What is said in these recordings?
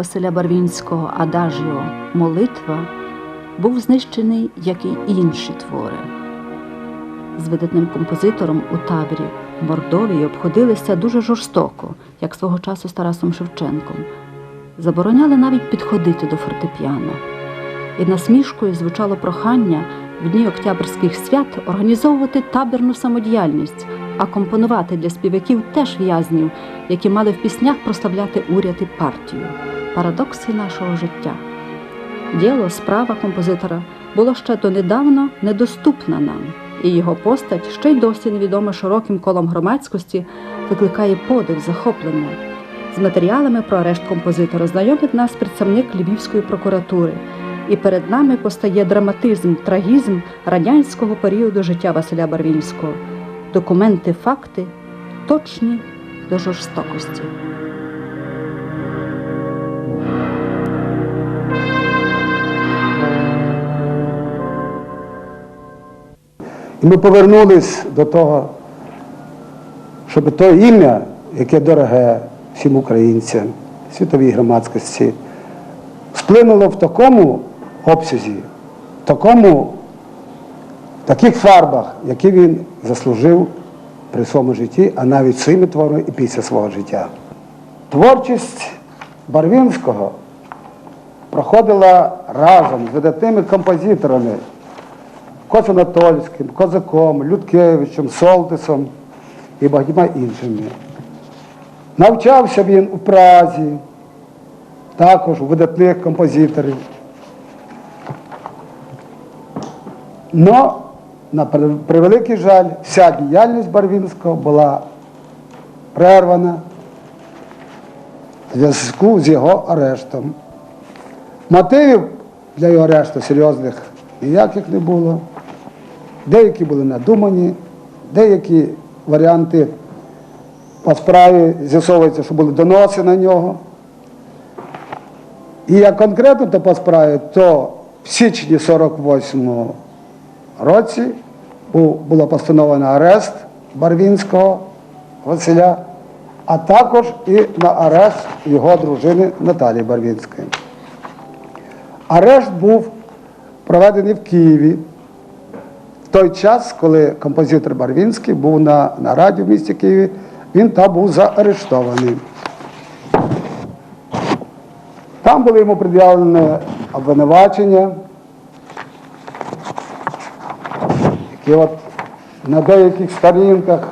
Василя Барвінського Адажіо Молитва був знищений, як і інші твори. З видатним композитором у таборі Мордовії обходилися дуже жорстоко, як свого часу з Тарасом Шевченком. Забороняли навіть підходити до фортепіано. І насмішкою звучало прохання в дні октябрьських свят організовувати табірну самодіяльність, а компонувати для співаків теж в'язнів, які мали в піснях проставляти уряд і партію. Парадокси нашого життя. Діло, справа композитора було ще донедавна недоступна нам, і його постать ще й досі невідома широким колом громадськості викликає подив, захоплення. З матеріалами про арешт композитора знайомить нас представник Львівської прокуратури, і перед нами постає драматизм, трагізм радянського періоду життя Василя Барвінського. Документи, факти точні до жорстокості. І ми повернулись до того, щоб то ім'я, яке дороге всім українцям, світовій громадськості, сплинуло в такому обсязі, в такому, в таких фарбах, які він заслужив при своєму житті, а навіть своїми творами і після свого життя. Творчість Барвінського проходила разом з видатними композиторами. Коцанатольським, Козаком, Людкевичем, Солтисом і багатьма іншими. Навчався він у Празі, також у видатних композиторів. Но, на превеликий жаль, вся діяльність Барвінського була прервана в зв'язку з його арештом. Мотивів для його арешту серйозних ніяких не було. Деякі були надумані, деякі варіанти по справі з'ясовується, що були доноси на нього. І як конкретно то по справі, то в січні 48-го році було постановлено арест Барвінського Василя, а також і на арешт його дружини Наталії Барвінської. Арешт був проведений в Києві той час, коли композитор Барвінський був на, на раді в місті Києві, він там був заарештований. Там були йому пред'явлені обвинувачення, які от на деяких сторінках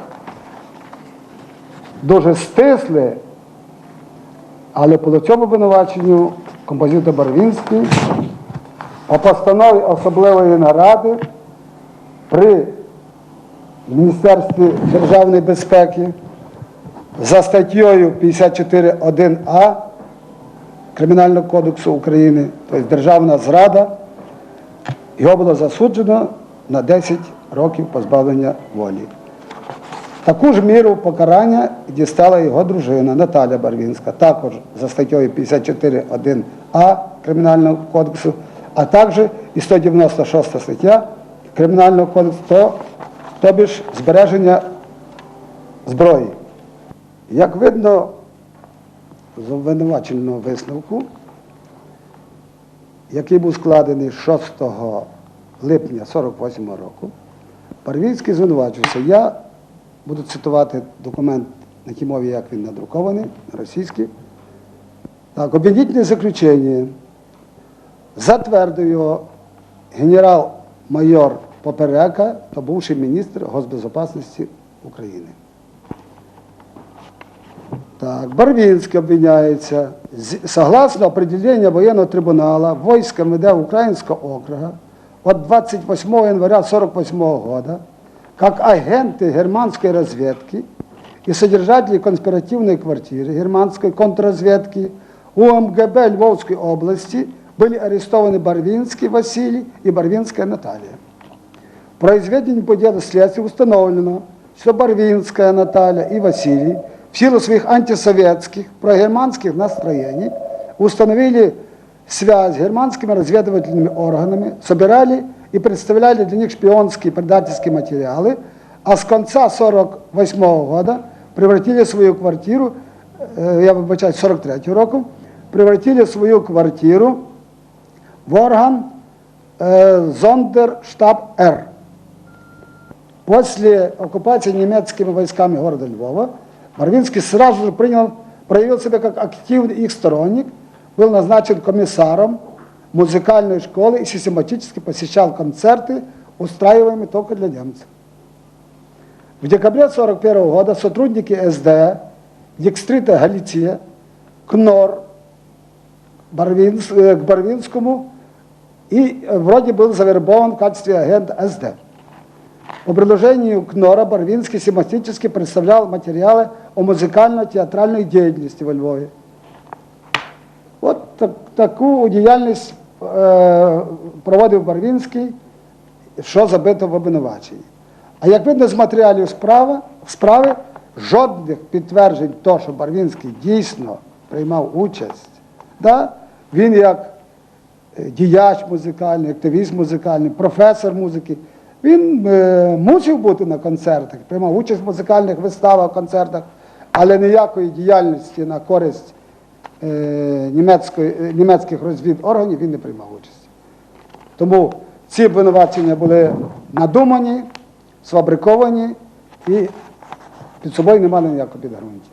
дуже стисли, але по цьому обвинуваченню композитор Барвінський по постанові особливої наради при Міністерстві державної безпеки за статтєю 54.1а Кримінального кодексу України, тобто державна зрада, його було засуджено на 10 років позбавлення волі. Таку ж міру покарання дістала його дружина Наталя Барвінська, також за статтею 54.1а Кримінального кодексу, а також і 196 стаття Кримінального кодексу, то, тобі ж збереження зброї. Як видно з обвинуваченого висновку, який був складений 6 липня 48 року, Барвінський звинувачився. Я буду цитувати документ на тій мові, як він надрукований, на російській. Так, обвинительне заключення затвердив його генерал-майор Поперека та бувший міністр госбезопасності України. Так, Барвінський обвиняється. Согласно определению военного трибунала, войско МВД Украинского округа от 28 января 1948 года как агенты германской разведки и содержатели конспиративной квартиры германской контрразведки УМГБ Львовской области были арестованы Барвинский Василий и Барвинская Наталья. В произведении по делу следствия установлено, что Барвинская Наталья и Василий в силу своих антисоветских, прогерманских настроений установили связь с германскими разведывательными органами, собирали и представляли для них шпионские предательские материалы, а с конца 1948 года превратили свою квартиру э, я вибачаю, 43 року, превратили свою квартиру в орган э, Зондерштаб Р. После оккупации немецкими войсками города Львова Барвинский сразу же принял, проявил себя как активный их сторонник, был назначен комиссаром музыкальной школы и систематически посещал концерты, устраиваемые только для немцев. В декабре 1941 года сотрудники СД, Дикстрита Галиция, КНОР, Барвинс- э, к Барвинскому и э, вроде был завербован в качестве агента СД. По предложению КНОРа Барвинский систематически представлял материалы о музикально-театральной деятельности во Львові. От так, таку діяльність е, проводив Барвінський, що забито в обвинуваченні. А як видно з матеріалів справи, справи жодних підтверджень того, що Барвінський дійсно приймав участь, да? він як е, діяч музикальний, активіст музикальний, професор музики. Він е, мусив бути на концертах, приймав участь в музикальних виставах, концертах, але ніякої діяльності на користь е, німецької, е, німецьких розвідорганів він не приймав участі. Тому ці обвинувачення були надумані, сфабриковані і під собою не мали ніякого підґрунтя.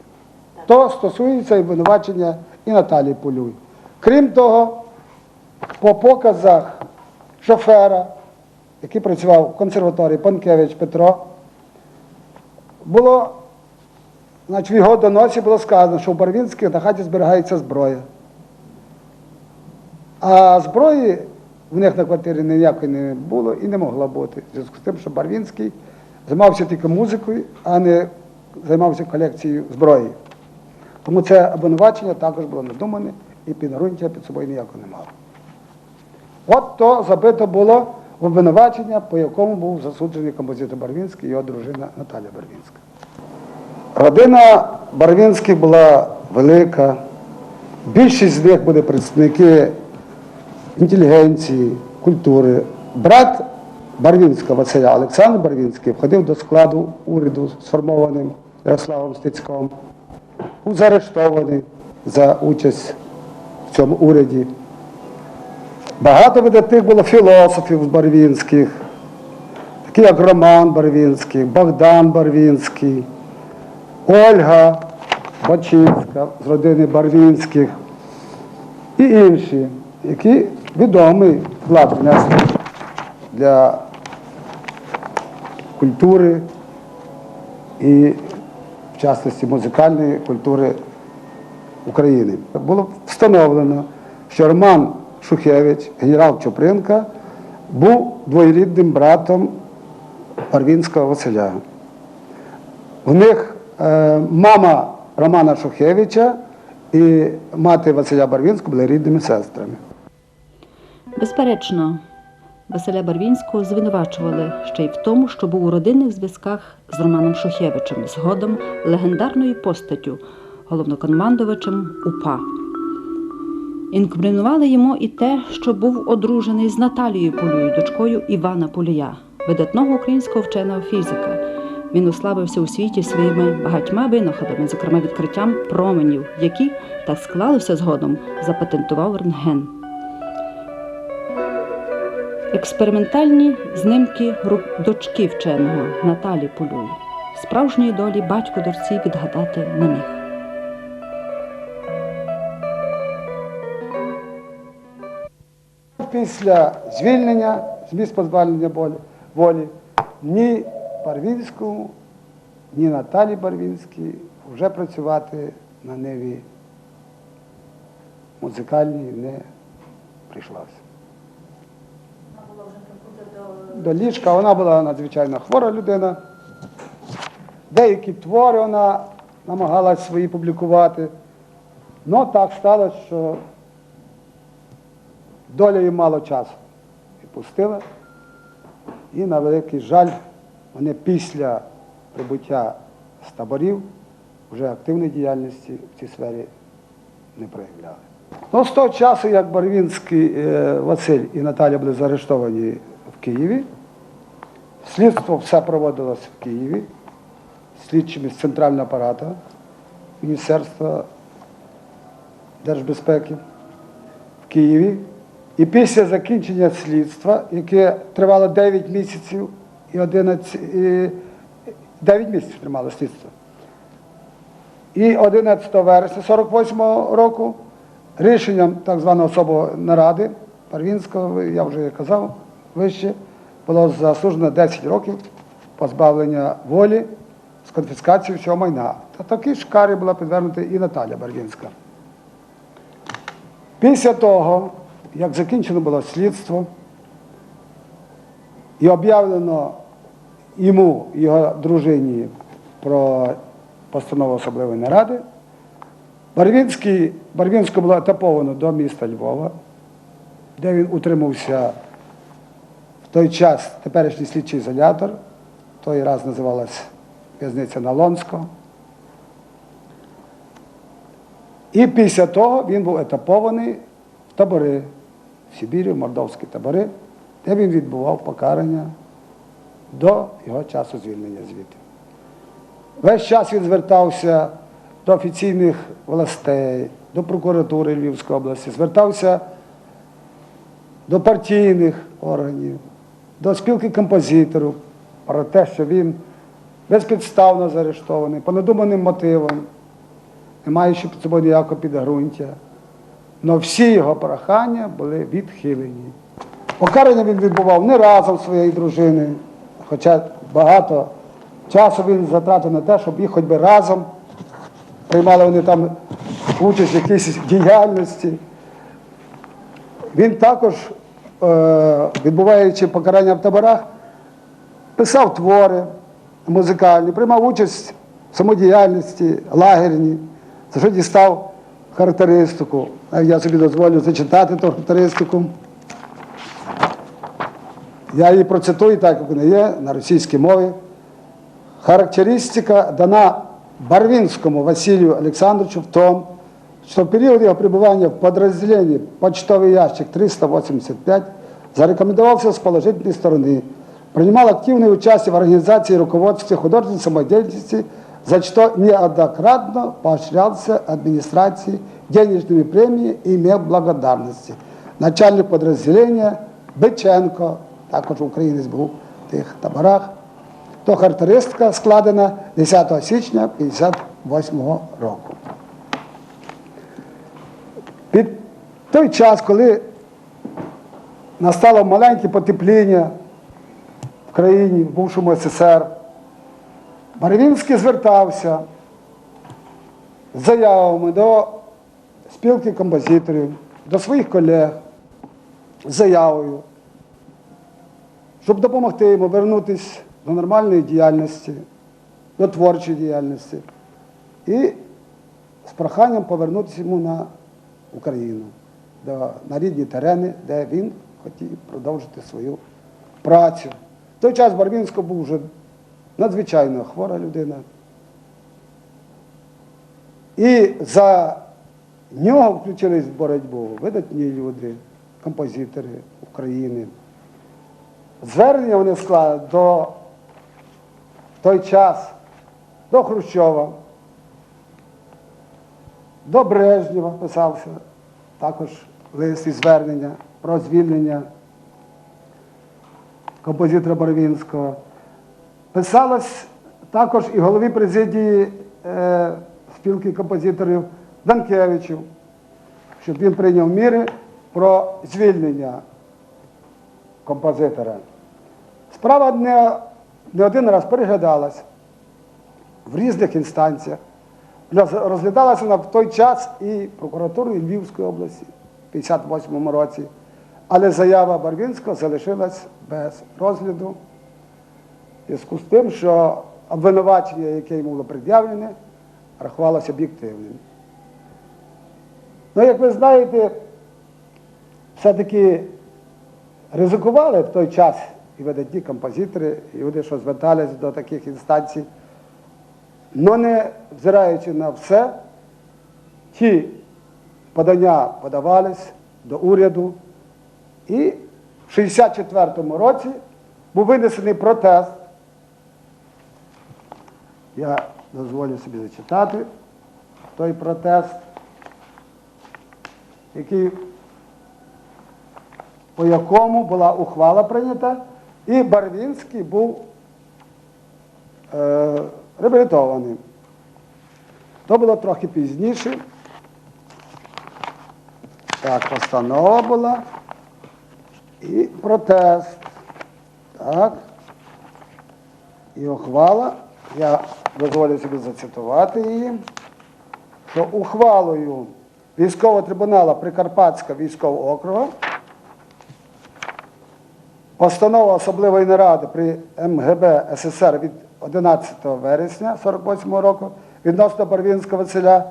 То стосується обвинувачення і Наталії Полюй. Крім того, по показах шофера, який працював в консерваторії Панкевич Петро, було, значить, в його доносі було сказано, що в Барвінських на хаті зберігається зброя. А зброї в них на квартирі ніякої не було і не могло бути. В зв'язку з тим, що Барвінський займався тільки музикою, а не займався колекцією зброї. Тому це обвинувачення також було надумане і підґрунтя під собою ніякого не мало. От то забито було обвинувачення, по якому був засуджений композитор Барвінський і його дружина Наталя Барвінська. Родина Барвінських була велика. Більшість з них були представники інтелігенції, культури. Брат Барвінська Василя Олександр Барвінський входив до складу уряду сформованим Ярославом Стецьком. Був заарештований за участь в цьому уряді. Багато видатних було філософів Барвінських, такі як Роман Барвінський, Богдан Барвінський, Ольга Бачинська з родини Барвінських і інші, які відомий вклад внесли для культури і, в частності, музикальної культури України. Було встановлено, що Роман Шухевич, генерал Чупринка, був двоюрідним братом Барвінського Василя. У них е, мама Романа Шухевича і мати Василя Барвінського були рідними сестрами. Безперечно, Василя Барвінського звинувачували ще й в тому, що був у родинних зв'язках з Романом Шухевичем, згодом легендарною постаттю, головнокомандувачем УПА. Інкримінували йому і те, що був одружений з Наталією Полюю, дочкою Івана Полія, видатного українського вченого фізика. Він уславився у світі своїми багатьма винаходами, зокрема відкриттям променів, які так склалося згодом, запатентував рентген. Експериментальні знімки рук дочки вченого Наталі Полюй. Справжньої долі батько дорці відгадати не міг. Після звільнення з місць позбавлення волі, волі ні Барвінському, ні Наталі Барвінській вже працювати на ниві музикальній не прийшлося. До ліжка вона була надзвичайно хвора людина. Деякі твори вона намагалась свої публікувати. Ну так сталося, що доля їм мало часу відпустила. І на великий жаль, вони після прибуття з таборів вже активної діяльності в цій сфері не проявляли. Ну, з того часу, як Барвінський е, Василь і Наталя були заарештовані в Києві, слідство все проводилось в Києві, слідчими з центрального апарату. Міністерства держбезпеки в Києві. І після закінчення слідства, яке тривало 9 місяців і 11, і 9 місяців тривало слідство. І 11 вересня 48-го року рішенням так званого особової наради Парвінського, я вже казав вище, було засуджено 10 років позбавлення волі з конфіскацією всього майна. Та такій ж карі була підвернута і Наталя Барвінська. Після того, як закінчено було слідство і об'явлено йому, його дружині про постанову особливої наради, Барвінську було етаповано до міста Львова, де він утримався в той час теперішній слідчий ізолятор, той раз називалась в'язниця Налонського. І після того він був етапований в табори в Сибірі, в мордовські табори, де він відбував покарання до його часу звільнення звідти. Весь час він звертався до офіційних властей, до прокуратури Львівської області, звертався до партійних органів, до спілки композиторів про те, що він безпідставно заарештований, по надуманим мотивам, не маючи під собою ніякого підґрунтя. Але всі його прохання були відхилені. Покарання він відбував не разом зі своєю дружиною, хоча багато часу він затратив на те, щоб їх хоч би разом приймали вони там участь в якійсь діяльності. Він також, е, відбуваючи покарання в таборах, писав твори музикальні, приймав участь в самодіяльності, лагерні, за що дістав характеристику. Навіть Я собі дозволю зачитати ту характеристику. Я її процитую так, як вона є, на російській мові. Характеристика дана Барвінському Василію Олександровичу в том, что в период его пребывания в подразделении почтовый ящик 385 зарекомендовался с положительной стороны, принимал активное участие в организации и руководстве художественной самодеятельности, за что неоднократно поощрялся администрацией денежными премиями и имел благодарности. Начальник подразделения Биченко, також українець був в тих таборах, то характеристика складена 10 січня 1958 року. Під той час, коли настало маленьке потепління в країні, в бувшому СССР, Барвінський звертався з заявами до спілки композиторів, до своїх колег з заявою, щоб допомогти йому вернутися до нормальної діяльності, до творчої діяльності і з проханням повернутися йому на Україну, на рідні терени, де він хотів продовжити свою працю. В той час Барвінсько був вже надзвичайно хвора людина. І за нього включились в боротьбу видатні люди, композитори України. Звернення вони склали до той час до Хрущова, до Брежнєва писався також лист і звернення про звільнення композитора Боровінського. Писалось також і голові президії е, спілки композиторів Данкевичу, щоб він прийняв міри про звільнення композитора. Справа не, не один раз переглядалась в різних інстанціях. Розглядалася в той час і прокуратурою Львівської області в 58-му році. Але заява Барвінського залишилась без розгляду зв'язку з тим, що обвинувачення, яке йому було пред'явлене, рахувалося об'єктивним. Ну, як ви знаєте, все-таки ризикували в той час і видатні композитори, і люди, що звертались до таких інстанцій, але не взираючи на все, ті подання подавались до уряду. І в 64-му році був винесений протест. Я дозволю собі зачитати. той протест, який, по якому була ухвала прийнята, і Барвінський був е, реабілітований. То було трохи пізніше. Так, постанова була і протест. Так. І ухвала, я дозволю собі зацитувати її, що ухвалою військового трибуналу Прикарпатського військового округу Постанова особливої наради при МГБ СССР від 11 вересня 48 року відносно Барвінського Василя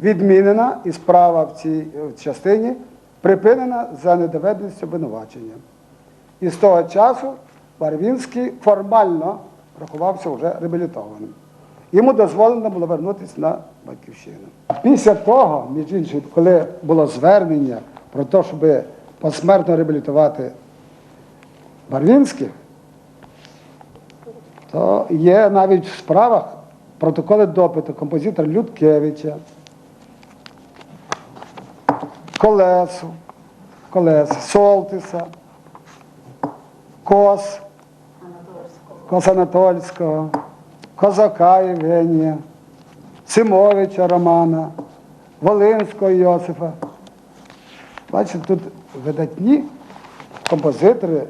відмінена і справа в цій частині припинена за недоведеністю обвинувачення. І з того часу Барвінський формально рахувався вже реабілітованим. Йому дозволено було вернутися на батьківщину. Після того, між іншим, коли було звернення про те, щоб посмертно реабілітувати Барвінських, то є навіть в справах протоколи допиту композитора Людкевича, Колесу, Колеса, Солтиса, Кос, Кос Анатольського, Козака Євгенія, Симовича Романа, Волинського Йосифа. Бачите, тут видатні композитори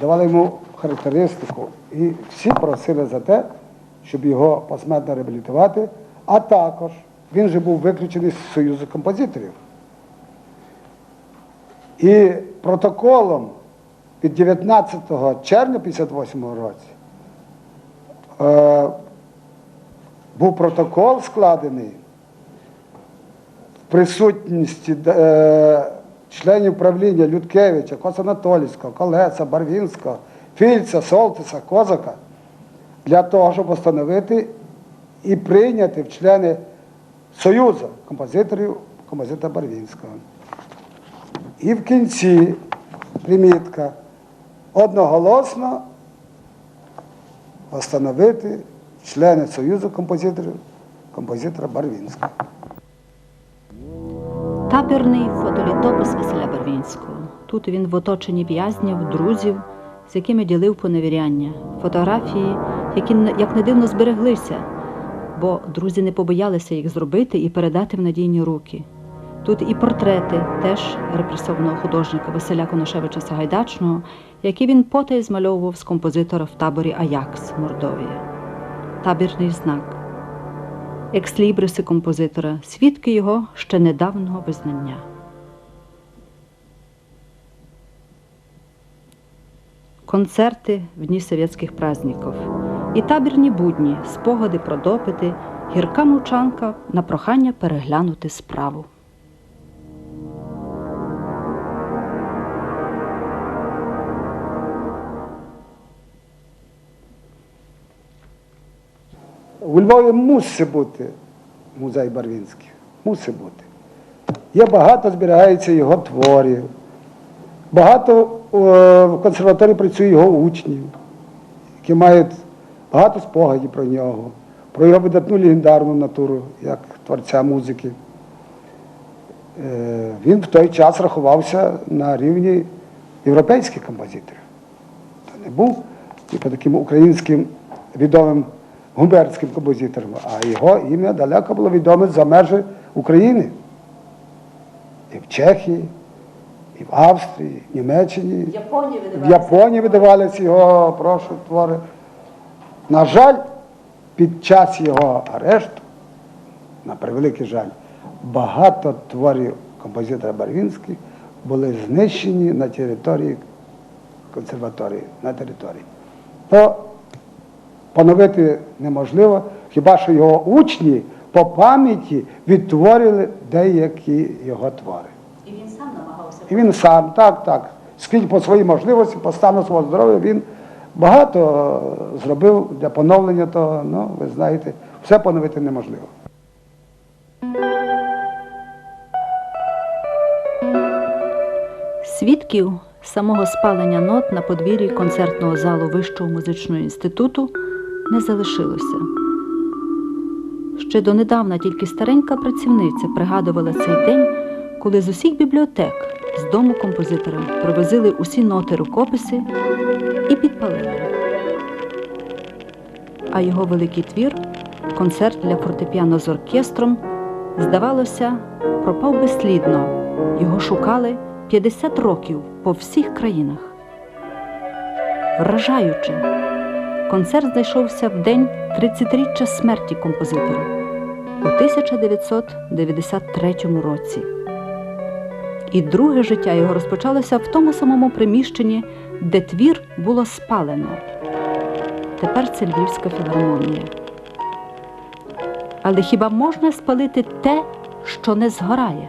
давали йому характеристику. І всі просили за те, щоб його посмертно реабілітувати, а також він же був виключений з Союзу композиторів. І протоколом від 19 червня 58 році е, був протокол складений в присутності е, членів правління Людкевича, Косанатолійського, Колеса, Барвінського, Фільця, Солтиса, Козака для того, щоб встановити і прийняти в члени Союзу композиторів композитора Барвінського. І в кінці примітка одноголосно встановити члени Союзу композиторів композитора Барвінського. Табірний фотолітопис Василя Барвінського. Тут він в оточенні в'язнів, друзів, з якими ділив поневіряння, фотографії, які як не дивно збереглися, бо друзі не побоялися їх зробити і передати в надійні руки. Тут і портрети теж репресованого художника Василя Коношевича Сагайдачного, які він потай змальовував з композитора в таборі Аякс, Мордовія. Табірний знак екслібриси композитора, свідки його ще недавнього визнання. Концерти в дні совєтських праздників і табірні будні, спогади про допити, гірка мовчанка на прохання переглянути справу. Львові мусить бути музей Барвінських. Мусить бути. Є багато зберігається його творів. Багато е, в консерваторії працює його учнів, які мають багато спогадів про нього, про його видатну легендарну натуру, як творця музики. Е, Він в той час рахувався на рівні європейських композиторів. Та не був типу, таким українським відомим гумбертським композитором, а його ім'я далеко було відоме за межі України. І в Чехії, і в Австрії, і в Німеччині. В Японії В Японії видавалися його прошу твори. На жаль, під час його арешту, на превеликий жаль, багато творів композитора Барвінських були знищені на території консерваторії, на території. То поновити неможливо, хіба що його учні по пам'яті відтворили деякі його твори. І він сам намагався. І він сам, так, так, скільки по своїй можливості, по стану свого здоров'я, він багато е, зробив для поновлення того, ну, ви знаєте, все поновити неможливо. Свідків самого спалення нот на подвір'ї концертного залу Вищого музичного інституту не залишилося. Ще донедавна тільки старенька працівниця пригадувала цей день, коли з усіх бібліотек з дому композитора привозили усі ноти рукописи і підпалили. А його великий твір, концерт для фортепіано з оркестром, здавалося, пропав безслідно. Його шукали 50 років по всіх країнах. Вражаюче, концерт знайшовся в день 30-річчя смерті композитора у 1993 році. І друге життя його розпочалося в тому самому приміщенні, де твір було спалено. Тепер це Львівська філармонія. Але хіба можна спалити те, що не згорає?